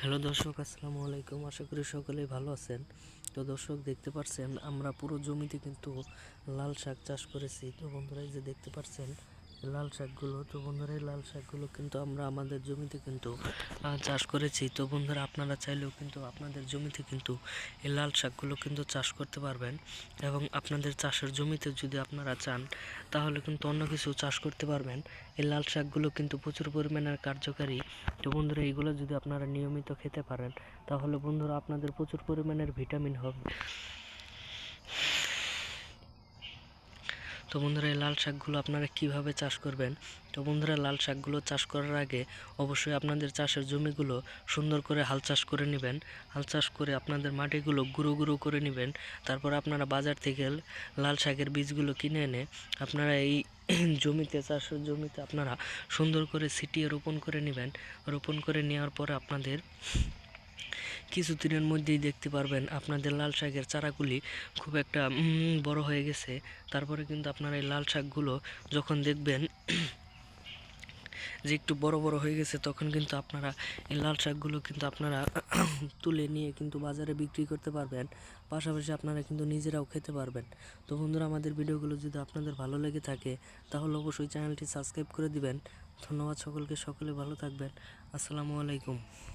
Hello দর্শক, আসসালামু আলাইকুম। আশা করি সকলেই ভালো আছেন। তো দর্শক, দেখতে পাচ্ছেন আমরা পুরো জমিতে কিন্তু লাল শাক চাষ করেছি। তো বন্ধুরা, এই যে দেখতে পাচ্ছেন লাল শাকগুলো। তো বন্ধুরা, এই লাল শাকগুলো কিন্তু আমরা আমাদের জমিতে কিন্তু চাষ করেছি। তো বন্ধুরা, আপনারা চাইলেও কিন্তু আপনাদের জমিতে কিন্তু এই লাল শাকগুলো কিন্তু চাষ করতে পারবেন। এবং আপনাদের চাষের জমিতে যদি আপনারা চান, তাহলে কিন্তু অন্য কিছু চাষ করতে পারবেন। এই লাল শাকগুলো কিন্তু প্রচুর পরিমাণে কার্যকারী। তো বন্ধুরা এগুলো যদি আপনারা নিয়মিত খেতে পারেন, তাহলে বন্ধুরা আপনাদের প্রচুর পরিমাণের ভিটামিন হবে। তো বন্ধুরা, এই লাল শাকগুলো আপনারা কীভাবে চাষ করবেন? তো বন্ধুরা, লাল শাকগুলো চাষ করার আগে অবশ্যই আপনাদের চাষের জমিগুলো সুন্দর করে হাল চাষ করে নেবেন। হাল চাষ করে আপনাদের মাটিগুলো গুঁড়ো গুঁড়ো করে নেবেন। তারপর আপনারা বাজার থেকে লাল শাকের বীজগুলো কিনে এনে আপনারা এই জমিতে, চাষের জমিতে আপনারা সুন্দর করে ছিটিয়ে রোপণ করে নেবেন। রোপণ করে নেওয়ার পরে আপনাদের কিছুদিনের মধ্যেই দেখতে পারবেন আপনাদের লাল শাকের চারাগুলি খুব একটা বড় হয়ে গেছে। তারপরে কিন্তু আপনারা এই লাল শাকগুলো যখন দেখবেন যে একটু বড় বড় হয়ে গেছে, তখন কিন্তু আপনারা এই লাল শাকগুলো কিন্তু আপনারা তুলে নিয়ে কিন্তু বাজারে বিক্রি করতে পারবেন। পাশাপাশি আপনারা কিন্তু নিজেরাও খেতে পারবেন। তো বন্ধুরা, আমাদের ভিডিওগুলো যদি আপনাদের ভালো লেগে থাকে, তাহলে অবশ্যই চ্যানেলটি সাবস্ক্রাইব করে দিবেন। ধন্যবাদ সকলকে, সকলে ভালো থাকবেন। আসসালামু আলাইকুম।